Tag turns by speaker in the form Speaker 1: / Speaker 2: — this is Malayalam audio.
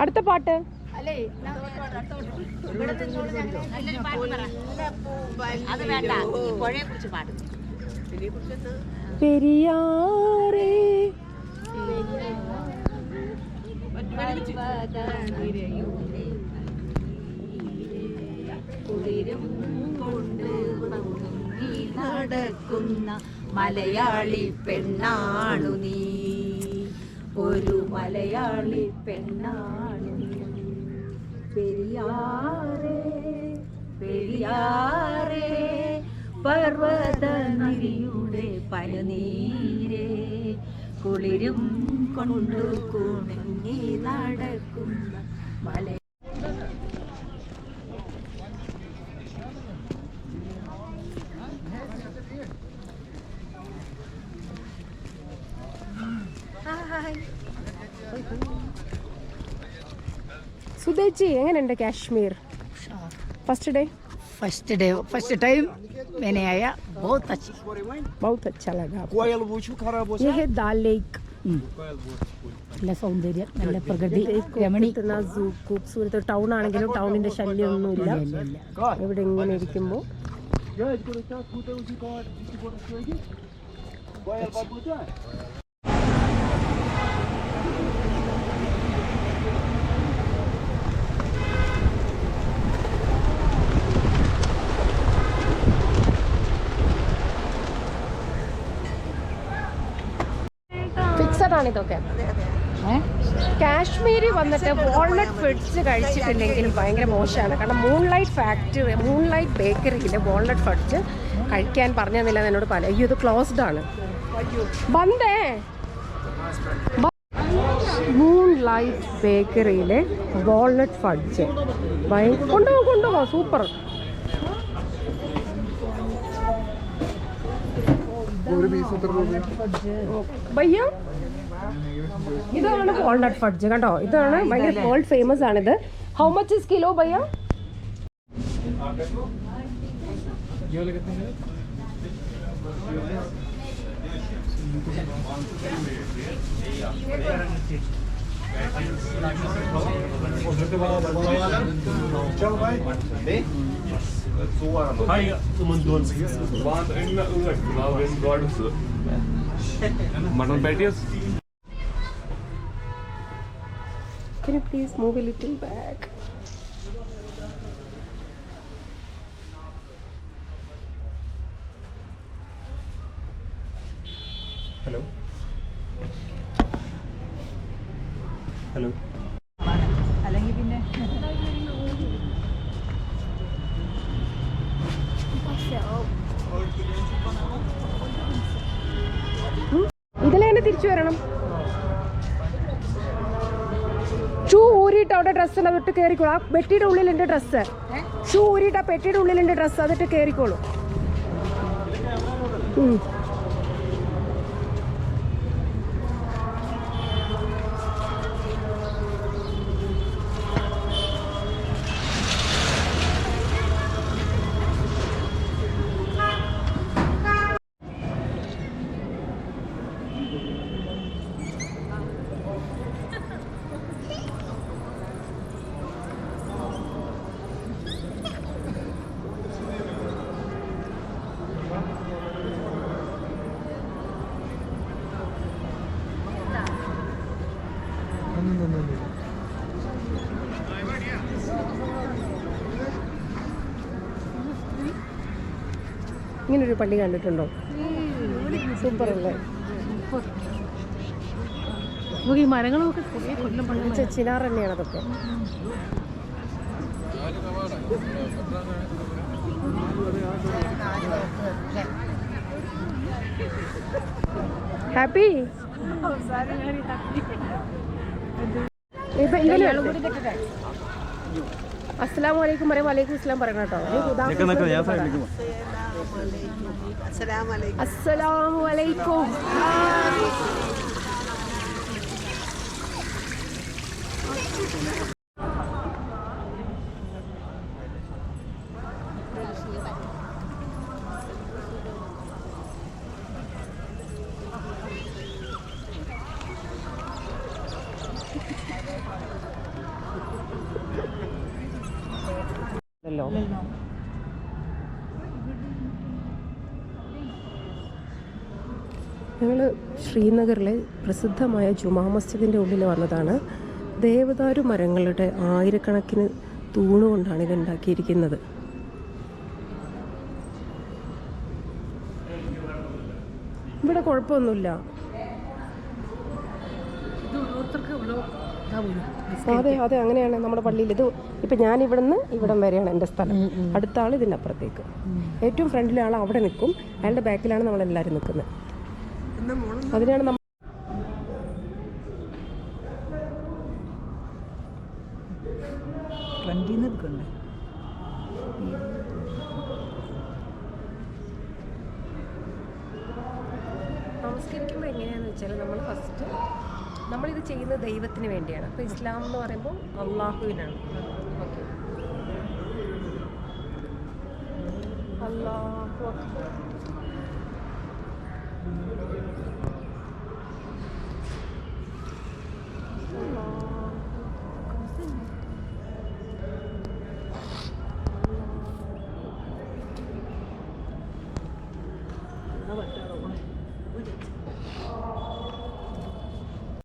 Speaker 1: അടുത്ത പാട്ട്. പെരിയാറേ.
Speaker 2: കുളിരും കൊണ്ട് നടക്കുന്ന മലയാളി പെണ്ണാണു നീ. ഒരു മലയാളി പെണ്ണാണ്. പെരിയാറേ പെരിയാറേ പർവത നദിയുടെ കുളിരും കൊണ്ടു കുണങ്ങി നടക്കുന്ന മല
Speaker 1: സുധേച്ചി എങ്ങനെയുണ്ട് Kashmir first day
Speaker 2: first day first time मैंने आया बहुत अच्छी
Speaker 1: बहुत अच्छा लगा
Speaker 3: Coelho muito caramba.
Speaker 1: ये है दाल लेक
Speaker 2: നല്ല സൗന്ദര്യം നല്ല പ്രകൃതി
Speaker 1: देखो
Speaker 2: രമണി
Speaker 1: कितना zoo- खूबसूरत ടൗൺ ആണെങ്കിലും ടൗണിന്റെ ശല്യമൊന്നുമില്ല
Speaker 2: ഇല്ല ഇല്ല
Speaker 1: ഇവിടെ ഇങ്ങനെ ഇരിക്കുമ്പോൾ ആണ് ഇതൊക്കെ. കാശ്മീരി വന്നിട്ട് വാൾനട്ട് ഫിഡ്സ് കഴിച്ചിട്ടില്ലെങ്കിൽ ഭയങ്കര മോശമാണ്. കാരണം മൂൺലൈറ്റ് ഫാക്ടറി മൂൺലൈറ്റ് ബേക്കറിയിൽ വാൾനട്ട് ഫിഡ്സ് കഴിക്കാൻ പറഞ്ഞെന്നില്ല എന്നോട് പല അയ്യോ ഇത് ക്ലോസ്ഡ് ആണ്. ബന്ദേ മൂൺ ലൈറ്റ് ബേക്കറിയിലെ വാൾനട്ട് ഫഡ്ജ് കൊണ്ടുപോകാം കൊണ്ടുപോകാം സൂപ്പർ ഭയ്യ ഇതാണ് വാൾനട്ട് ഫഡ്ജ് കണ്ടോ ഇതാണ് ഭയങ്കര വേൾഡ് ഫേമസ് ആണിത് how much is kilo ഭയ്യ
Speaker 4: Hayır, umundun.
Speaker 1: Can you please move a little back?
Speaker 4: Hello. Hello.
Speaker 2: അല്ലെങ്കിൽ പിന്നെ
Speaker 1: ഇതിലെ തന്നെ തിരിച്ചു വരണം ഊരിയിട്ട് അവിടെ ഡ്രസ്സ് അതിട്ട് കയറിക്കോളൂ ആ പെട്ടിയുടെ ഉള്ളിലുണ്ട് ഡ്രസ്സ് ഷൂ ഊരിയിട്ട് ആ പെട്ടിയുടെ ഉള്ളിലുണ്ട് ഡ്രസ്സ് അതിട്ട് കയറിക്കോളൂ ഇങ്ങനൊരു പള്ളി കണ്ടിട്ടുണ്ടോ? സൂപ്പർ അല്ലേ
Speaker 2: നമുക്ക് ഈ മരങ്ങളൊക്കെ കൊല്ലം
Speaker 1: ചിനാർ തന്നെയാണ് അതൊക്കെ. ഹാപ്പി? അസ്സലാമു അലൈക്കും പറയും വലൈക്കും ഇസ്ലാം പറയണം കേട്ടോ. അസ്സലാമു അലൈക്കും ഞങ്ങൾ ശ്രീനഗറിലെ പ്രസിദ്ധമായ ജുമാ മസ്ജിദിന്റെ ഉള്ളിൽ വന്നതാണ്. ദേവദാരു മരങ്ങളുടെ ആയിരക്കണക്കിന് തൂണുകൊണ്ടാണ് ഇത് ഉണ്ടാക്കിയിരിക്കുന്നത്. ഇവിടെ കുഴപ്പമൊന്നുമില്ല. അതെ അതെ അങ്ങനെയാണ് നമ്മുടെ പള്ളിയിൽ. ഇത് ഇപ്പം ഞാൻ ഇവിടുന്ന് ഇവിടം വരെയാണ് എന്റെ സ്ഥലം. അടുത്ത ആൾ ഇതിന്റെ അപ്പുറത്തേക്ക് ഏറ്റവും ഫ്രണ്ടിലെ ആൾ അവിടെ നിൽക്കും. അയാളുടെ ബാക്കിലാണ് നമ്മളെല്ലാവരും നിൽക്കുന്നത്. അതിനാണ് നമ്മൾ
Speaker 2: ഫ്രണ്ടിൽ നിന്ന് എടുക്കണ്ടേ?
Speaker 1: നമസ്കരിക്കുമ്പോൾ എങ്ങനെയാണെന്ന് വെച്ചാൽ നമ്മൾ ഫസ്റ്റ് നമ്മളിത് ചെയ്യുന്നത് ദൈവത്തിന് വേണ്ടിയാണ്. അപ്പോൾ ഇസ്ലാം എന്ന് പറയുമ്പോൾ അള്ളാഹുവിനാണ്. അള്ളാഹു